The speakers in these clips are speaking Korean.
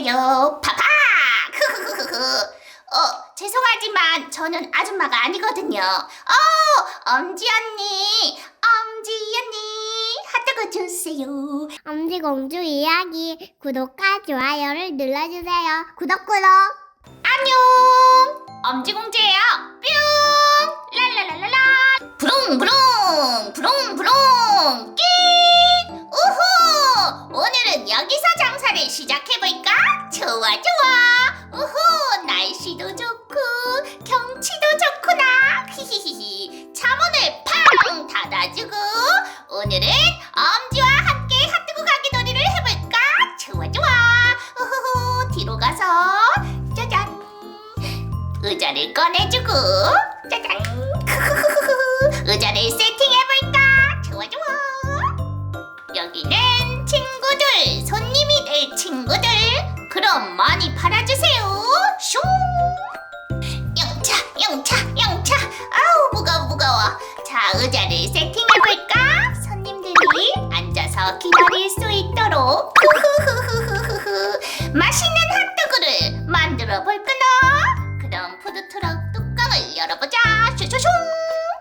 주세요. 파파! 크크크크크. 어, 죄송하지만 저는 아줌마가 아니거든요. 어, 엄지 언니, 엄지 언니, 핫도그 주세요. 엄지공주 이야기 구독과 좋아요를 눌러주세요. 구독 구독. 안녕! 엄지공주예요. 뿅! 랄랄랄랄라! 부릉부릉! 부릉부릉! 끽! 우후! 오늘은 여기서 장사를 시작해볼까? 좋아 좋아! 우후! 핫도그를 만들어 볼까나? 그럼 푸드트럭 뚜껑을 열어보자. 슈슈슝.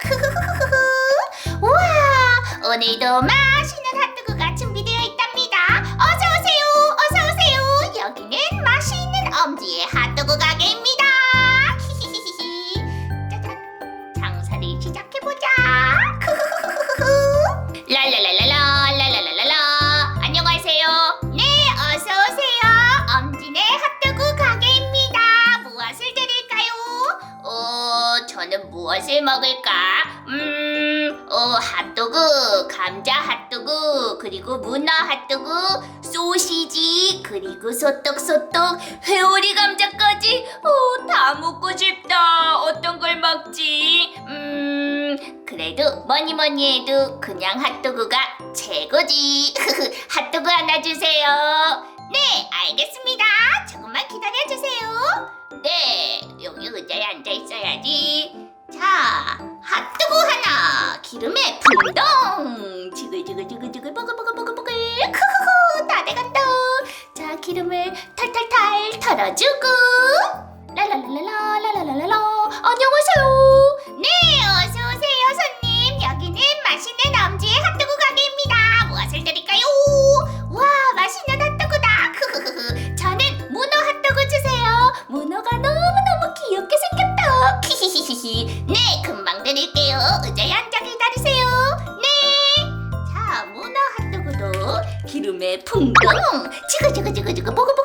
우와 오늘도 맛 그 그리고 문어 핫도그 소시지 그리고 소떡소떡 회오리 감자까지. 어, 다 먹고 싶다. 어떤 걸 먹지? 음 그래도 뭐니 뭐니 해도 그냥 핫도그가 최고지. 핫도그 하나 주세요. 네 알겠습니다. 조금만 기다려주세요. 네 여기 의자에 앉아 있어야지. 자 핫도그 하나. 기름에 붕덩. 지글지글지글지글 보글보글보글보글 탈탈탈 털어주고. 랄랄랄랄라 랄랄랄라 안녕하세요 네 어서오세요 손님 여기는 맛있는 엄지의 핫도그 가게입니다 무엇을 드릴까요 와 맛있는 핫도그다 크흐흐흐 저는 문어 핫도그 주세요 문어가 너무너무 귀엽게 생겼다 히히히히히 네 금방 드릴게요 의자에 앉아 기다리세요 네자 문어 핫도그도 기름에 풍덩 지글지글지글지글 보글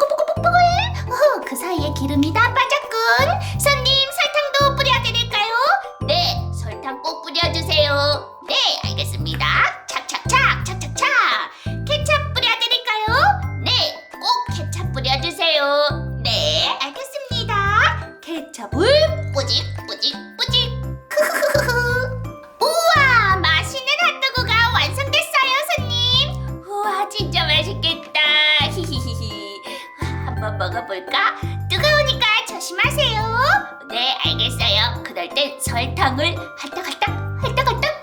먹어볼까? 뜨거우니까 조심하세요. 네 알겠어요. 그럴 땐 설탕을 할딱할딱 할딱할딱.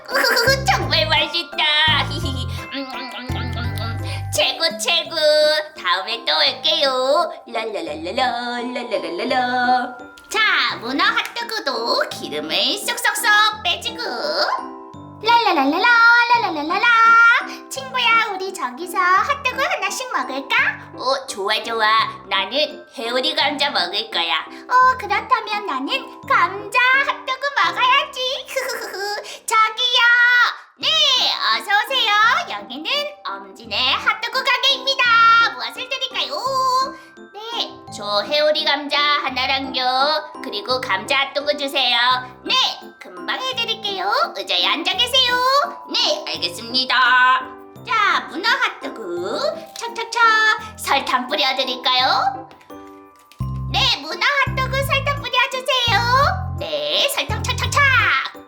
정말 맛있다. 히히히. 음, 음, 음. 최고 최고. 다음에 또 올게요. 랄랄랄랄라 랄랄랄랄라. 자 문어 핫도그도 기름을 쏙쏙쏙 빼주고. 랄랄랄랄라 랄랄랄랄라 저기서 핫도그 하나씩 먹을까? 어 좋아 좋아 나는 회오리 감자 먹을 거야 어 그렇다면 나는 감자 핫도그 먹어야지 저기요 네 어서 오세요 여기는 엄진의 핫도그 가게입니다 무엇을 드릴까요? 네, 저 회오리 감자 하나랑요. 그리고 감자 핫도그 주세요. 네, 금방 해드릴게요. 의자에 앉아 계세요. 네, 알겠습니다. 자, 문어 핫도그. 착착착. 설탕 뿌려드릴까요? 네, 문어 핫도그 설탕 뿌려주세요. 네, 설탕 착착착.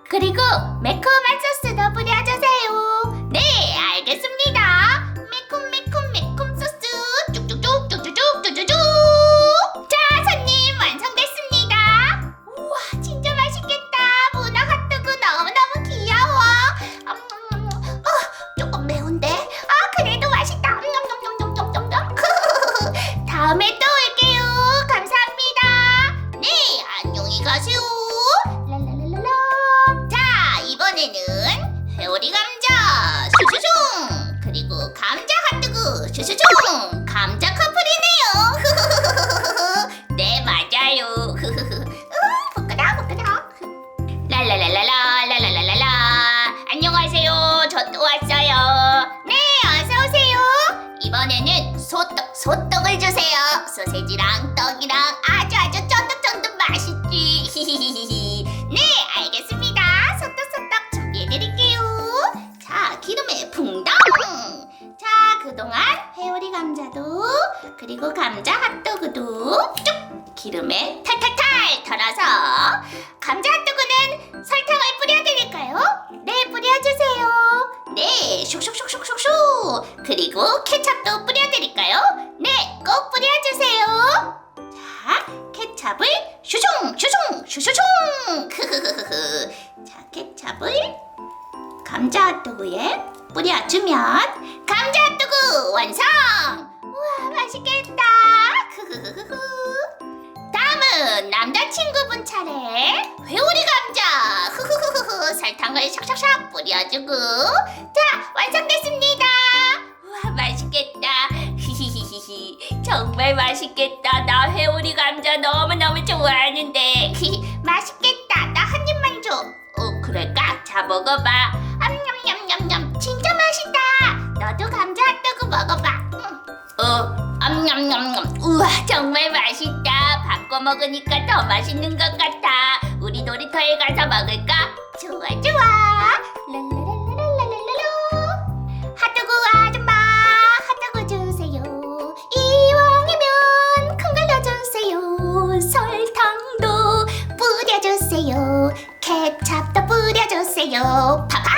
그리고 매콤한 소스 소세지랑 그동안 회오리 감자도 그리고 감자 핫도그도 쭉 기름에 탈탈탈 털어서 감자 핫도그는 설탕을 뿌려드릴까요? 네 뿌려주세요 네 슉슉슉슉슉슉 그리고 케첩도 뿌려드릴까요? 네 꼭 뿌려주세요 자 케첩을 슈슝 슈슝 슈슈슝 크흐흐흐흐 자 케첩을 감자 핫도그에 뿌려주면 감자 핫도그 완성! 우와 맛있겠다. 크흐흐흐 다음은 남자친구분 차례. 회오리 감자. 흐흐흐흐. 설탕을 샥샥샥 뿌려주고. 자 완성됐습니다. 우와 맛있겠다. 히히히히히. 정말 맛있겠다. 나 회오리 감자 너무너무 좋아하는데. 맛있겠다. 나 한 입만 줘 어 그럴까? 자 먹어봐 냠냠냠. 우와 정말 맛있다. 바꿔 먹으니까 더 맛있는 것 같아. 우리 놀이터에 가서 먹을까? 좋아 좋아. 랄라랄라랄라랄라. 핫도그 아줌마 핫도그 주세요. 이왕이면 큰 걸로 주세요. 설탕도 뿌려주세요. 케찹도 뿌려주세요. 파파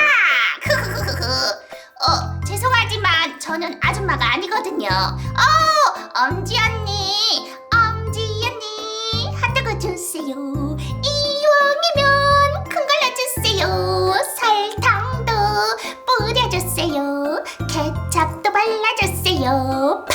흐흐흐흐 어 죄송하지만 저는 아줌마가 아니거든요. 어 엄지 언니 엄지 언니. 핫도그 주세요. 이왕이면 큰 걸로 주세요. 설탕도 뿌려주세요. 케찹도 발라주세요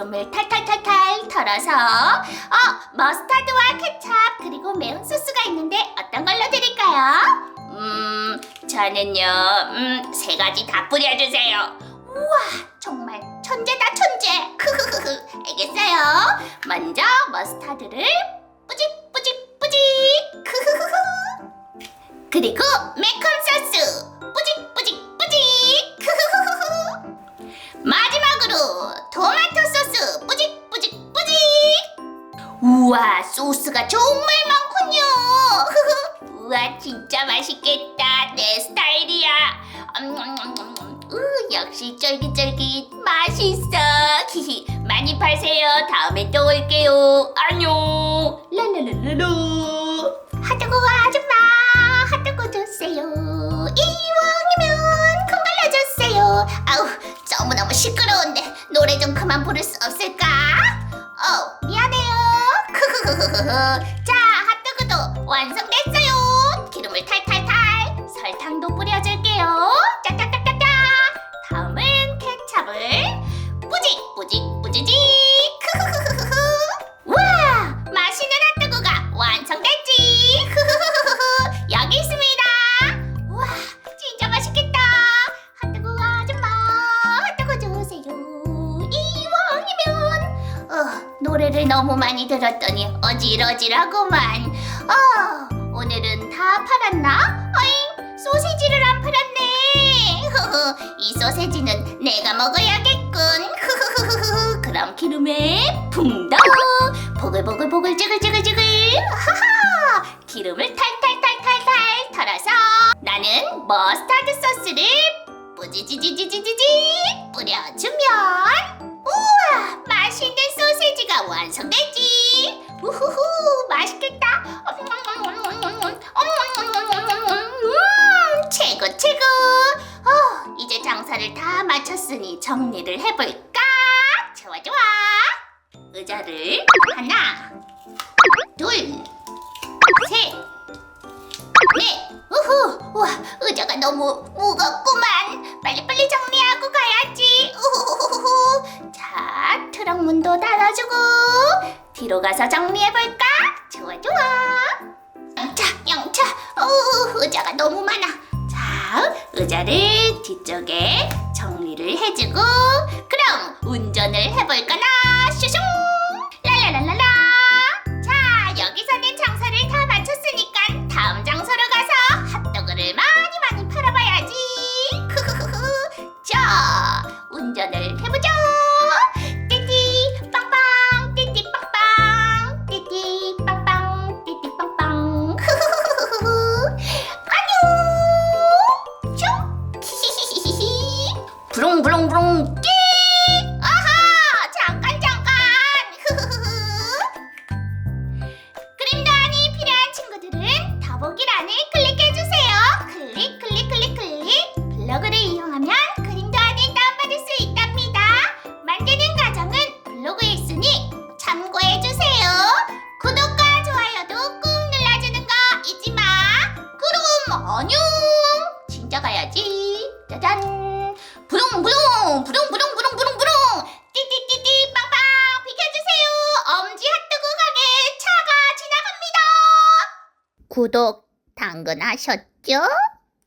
기름을 탈탈탈탈 털어서 어 머스타드와 케찹 그리고 매운 소스가 있는데 어떤 걸로 드릴까요? 음 저는요 음세 가지 다 뿌려주세요. 우와 정말 천재다 천재. 크흐흐흐. 알겠어요? 먼저 머스타드를 뿌직 뿌직 뿌직 크흐흐흐. 그리고 매 소스가 정말 많군요. 우와 진짜 맛있겠다. 내 스타일이야. 음, 으, 역시 쫄깃쫄깃 맛있어. 많이 파세요. 다음에 또 올게요. 안녕. 랄랄랄랄라 핫도그 아줌마 핫도그 주세요. 이왕이면 큰 걸로 주세요. 아우 너무너무 시끄러운데 노래 좀 그만 부를 수 없을까 자 핫도그도 완성 너무 많이 들었더니 어질어질하구만. 어, 오늘은 다 팔았나? 어잉 소세지를 안 팔았네. 흐흐 이 소세지는 내가 먹어야겠군. 흐흐흐흐 그럼 기름에 붕덩 보글보글보글 찌글찌글찌글. 하하 기름을 탈탈탈탈탈 털어서 나는 머스타드 소스를 뿌지지지지지지지 뿌려주면 우와 맛있는 소세지가 완성됐지. 우후후 맛있겠다. 음, 최고 최고. 어, 이제 장사를 다 마쳤으니 정리를 해볼까 뒤로 가서 정리해볼까? 좋아, 좋아. 영차, 영차. 어, 의자가 너무 많아. 자, 의자를 뒤쪽에 정리를 해주고 그럼 부릉부릉부릉 띠 하셨죠?